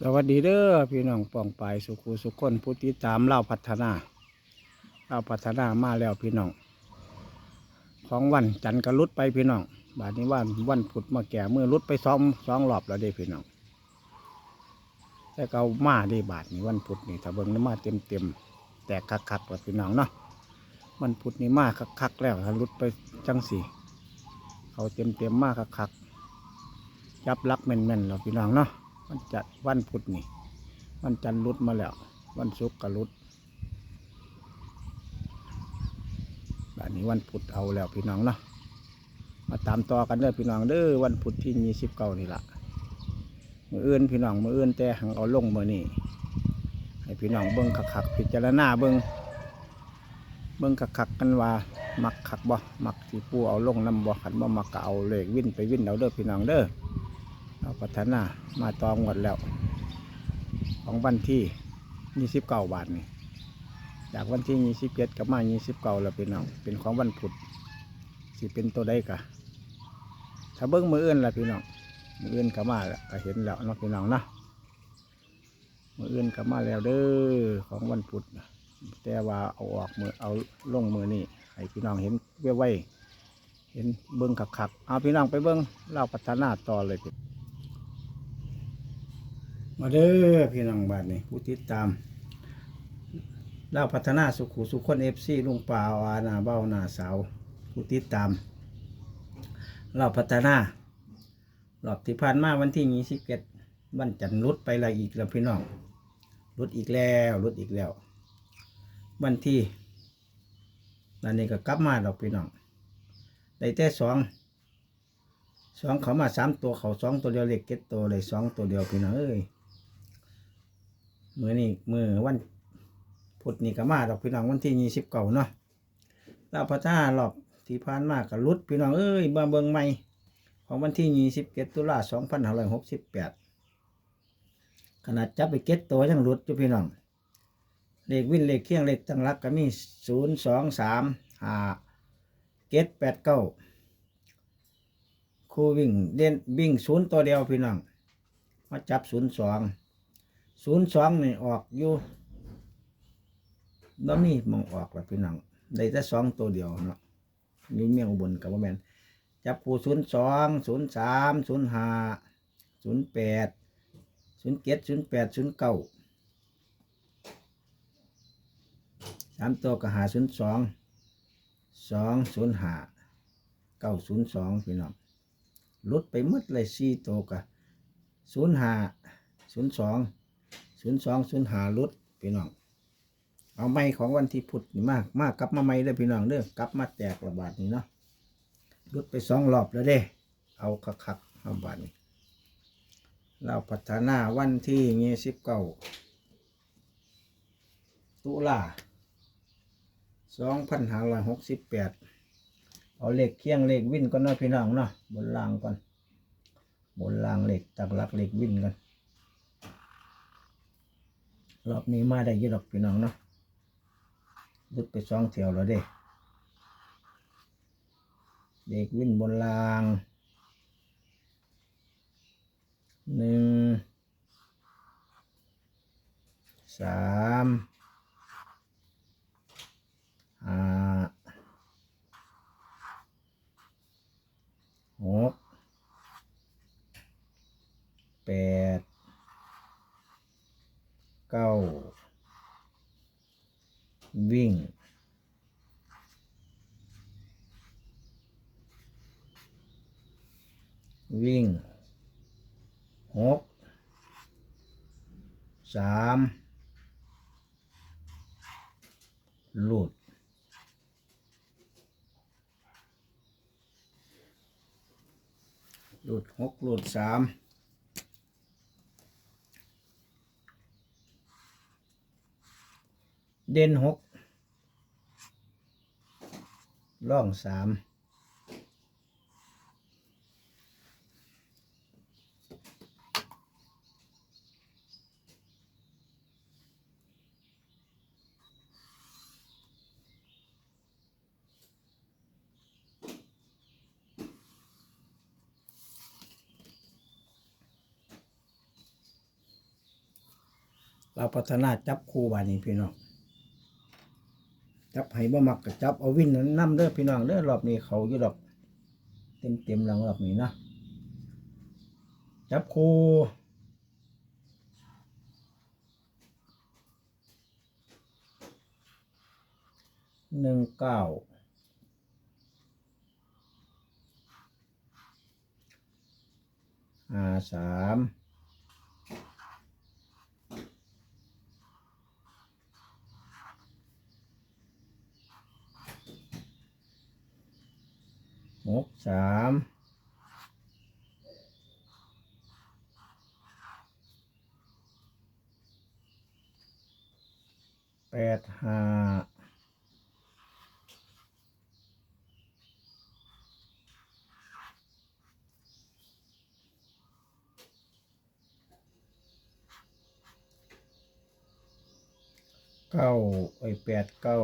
สวัสดีเด้อพี่น้องปองปายสุขุสุขคนผู้ติดตามเล่าพัฒนาเล่าพัฒนามาแล้วพี่น้อง ของวันจันทร์ก็ลุดไปพี่น้องบาดนี้วันวันพุธมาแก่เมื่อลุดไปสองสองรอบแล้วเด้พี่น้องแต่ก็เอามาได้บาทนี้วันพุธนี่ถ้าเบิ่งน้ำมาเต็มเต็มแต่คักคักๆว่าพี่น้องเนาะวันพุธนี่มาคักคักแล้วถ้าลุดไปจังสี่เขาเต็มเต็มมาคักคักๆจับลักแม่นๆแล้วพี่น้องเนาะ วันจัดวันพุธนี่ วันจันทร์หลุดมาแล้ว วันศุกร์ก็หลุดแบบนี้วันพุธเอาแล้วพี่น้องเนาะมาตามต่อกันเด้อพี่น้องเด้อวันพุธที่ยี่สิบเก้านี่ละมืออื่นพี่น้องมืออื่นแต่หังเอาลงมือนี่ให้พี่น้องเบิ้งคักๆพิจารณาเบิ้งเบิ้งคักๆกันว่ามักคักบ่มักที่ปูเอาลงน้ำบ่ขันบ่มักก็เอาเลขวิ่นไปวิ่นเอาเด้อพี่น้องเด้อ เราพัฒนามาตองหมดแล้ว ของวันที่ยี่สิบเก้าบาทนี่จากวันที่ยี่สิบเจ็ดกับมายี่สิบเก้าแล้วเป็นน้องเป็นของวันพุธสิเป็นตัวใดกะถ้าเบิ้งมืออื่นละพี่น้องมืออื่นก็มาแล้วก็เห็นแล้วเนาะพี่น้องนะมืออื่นก็มาแล้วเด้อของวันพุธแต่ว่าเอาออกมือเอาลงมือนี่ให้พี่น้องเห็นไว้ๆเห็นเบิ้งขักๆเอาพี่น้องไปเบิ้งเล่าพัฒนาต่อเลยพี่ มาเด้อพี่น้องบ้านนี่ผู้ติดตามเล่าพัฒนาสุขุสุขคนเอฟซีลุงป่าวอาณาเบ้านาสาวผู้ติดตามเล่าพัฒนารอบที่ผ่านมาวันที่ยี่สิบเอ็ดวันจันทร์รุดไปละอีกแล้วพี่น้องรุดอีกแล้วรุดอีกแล้ว วันที่นั่นนี่ก็กลับมาดอกพี่น้องได้แต่สองสองเขามาสามตัวเขาสองตัวเดียวเล็กเก็ตตัวเลยสองตัวเดียวพี่น้องเอ้ย มือนี่มือวันพุธนี่ก็มาดอกพี่น้องวันที่ยี่สิบเก้าเนาะแล้วพระท่ารอบที่ผ่านมาก็รุดพี่น้องเอ้ยมาเบิงใหม่ของวันที่ยี่สิบเจ็ดตุลาสองพันห้าร้อยหกสิบแปดขนาดจับไปเก็ตตัวยังรุดอยู่พี่น้องเลขวิ่นเลขเคียงเลขตั้งรักก็มีศูนย์สองสามห้าเก็ตแปดเก้าคู่วิ่งเด่นวิ่งศูนย์ตัวเดียวพี่น้องมาจับศูนย์สอง ศูนย์สองนี่ออกอยู่บ่มีมองออกแล้วพี่น้องได้แต่สองตัวเดียวเนาะอยู่เมียงบลกับว่าแมนจับผู้ศูนย์สองศูนย์สามศูนย์ห้าศูนย์แปดศูนย์เจ็ดศูนย์แปดศูนย์เก้าสามตัวก็หาศูนย์สองสองศูนย์ห้าเก้าศูนย์สองพี่น้องลดไปหมดเลยสี่ตัวก็ศูนย์ห้าศูนย์สอง ศูนย์สองศูนย์หารุดพี่น้อง เอาไม้ของวันที่พุธนี่มากมากกลับมาไม่เด้พี่น้องเด้อกลับมาแตกระบาดนี่เนาะรุดไปสองรอบแล้วเด้ เอาคักๆเอาบาดนี้เราพัฒนาวันที่ยี่สิบเก้าตุลาสองพันห้าร้อยหกสิบแปดเอาเลขเคียงเลขวินก่อนเนาะพี่น้องเนาะบนล่างก่อน บนล่างเหล็กตักหลักเหล็กวินกัน รอบนี้มาได้เยอะดอกพี่น้องเนาะลึกไปสองแถวแล้วเด้ เด็กวินบนรางหนึ่งสามห้าหกแปด เก้าวิ่งวิ่งหกสามหลุดหลุดหกหลุดสาม เด่นหกล่องสามเราพัฒนาจับคู่บานี้พี่น้อง จับให้บ่มักก็จับเอาวินนั้นนํเด้อพี่น้องเด้อรอบนี้เขาอยู่ดอก เต็มเต็มหลังรอบนี้นะจับคู่หนึ่งเก้าห้าสามหกสาม แปดห้าเก้าไอแปดเก้า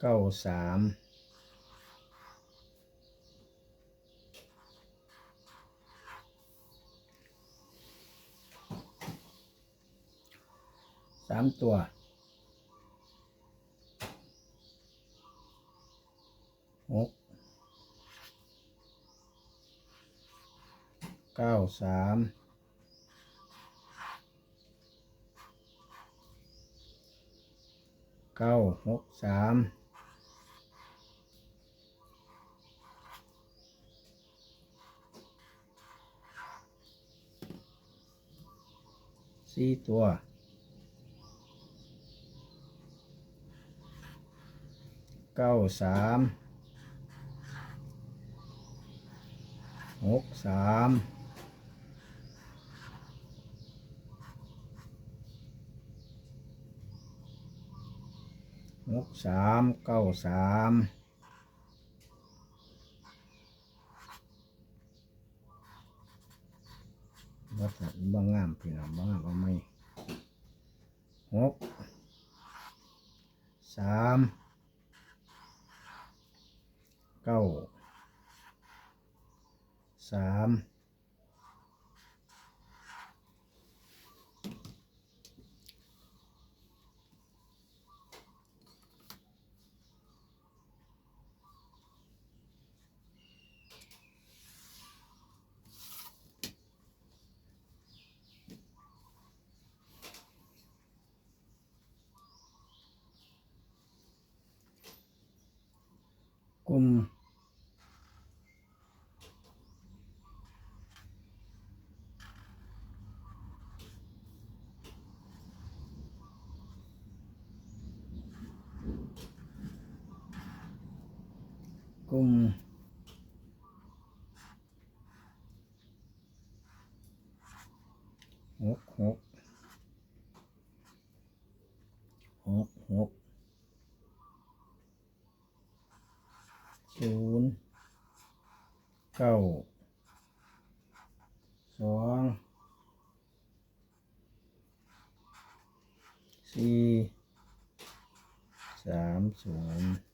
เก้าสามสามตัว หก เก้าสามเก้าหกสามสี่ตัว เก้าสามหกสามหกสามเก้าสามวัดบางงามพี่น้องบางงามเอาไหมหกสาม เก้าสามกลุ่มกลุ่ม หกหกหกหกศูนย์เก้าสองสี่สามศูนย์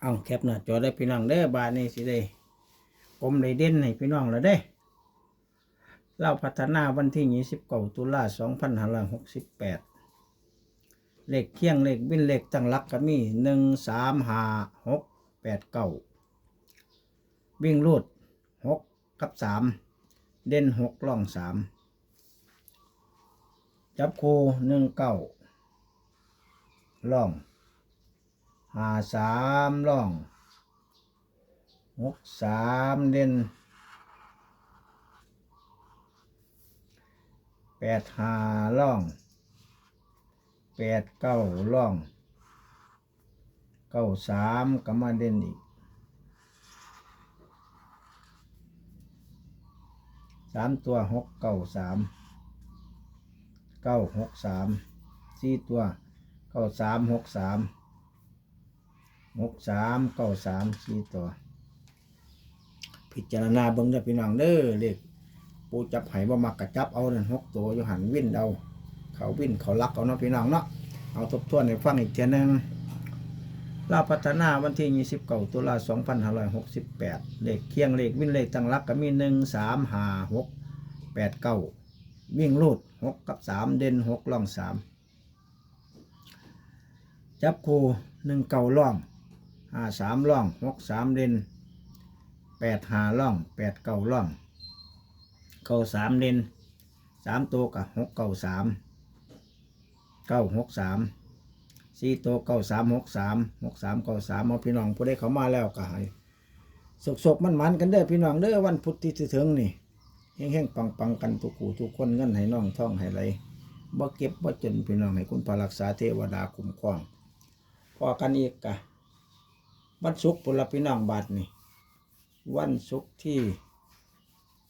เอาแคปหน้าจอได้พี่น้องเด้อบาทนี้สิได้ผมได้เด่นให้พี่น้องแล้วเด้เราพัฒนาวันที่ยี่สิบเก้าตุลาสองพันห้าร้อยหกสิบแปดเลขเคียงเลขบินเลขตั้งหลักก็มีหนึ่งสามห้าหกแปดเก้าวิ่งรูดหกกับสามเด่นหกล่องสามจับคู่หนึ่งเก้าล่อง หาสามล่องหกสามเด่นแปดหาล่องแปดเก้าล่องเก้าสามก็มาเด่นอีกสามตัวหกเก้าสามเก้าหกสามสี่ตัวเก้าสามหกสาม หกสามเก้าสามสี่ตัว พิจารณาเบิ่งเด้อพี่น้องเด้อเลขปูจับไห้บ่มักกะจับเอานั่นหกตัวอยู่หันวิ่นเอา เขาวิ่นเขาลักเอาเนาะพี่น้องเนาะเอาทบทวนให้ฟังอีกเทีนึงลาพัฒนาวันที่ 29 ตุลา2568 เลขเคียงเลขวิ่นเลขตั้งหลักก็มี 1 3 5 6 8 9 วิ่งรูด 6 กับ 3 เด่น 6 ล่อง 3 จับคู่1เก่าล่อง 5 3ล่อง6 3เด่นแปดหาล่องแปดเก้าล่อง เก้าสามเด่นสามตัวกับหกเก้าสามเก้าหกสามสี่ตัวเก้าสามหกสามหกสามเก้าสามเอาพี่น้องผู้ได้เขามาแล้วก็ให้สกๆมันมันกันเด้อพี่น้องเด้อวันพุธที่จะถึงนี่แห้งๆปังๆกันทุกคู่ทุกคนเงินให้น้องท่องให้ไหลบ่เก็บบ่จนพี่น้องให้คุณพระรักษาเทวดาคุ้มครองพอกันอีกกะ วันศุกร์ปุรพี่น้องบาทนี่วันศุกร์ที่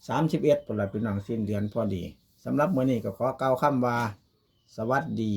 สามสิบเอ็ดปลายปีน้องสิ้นเดือนพอดีสำหรับมื้อนี้ก็ขอกล่าวคำว่า สวัสดี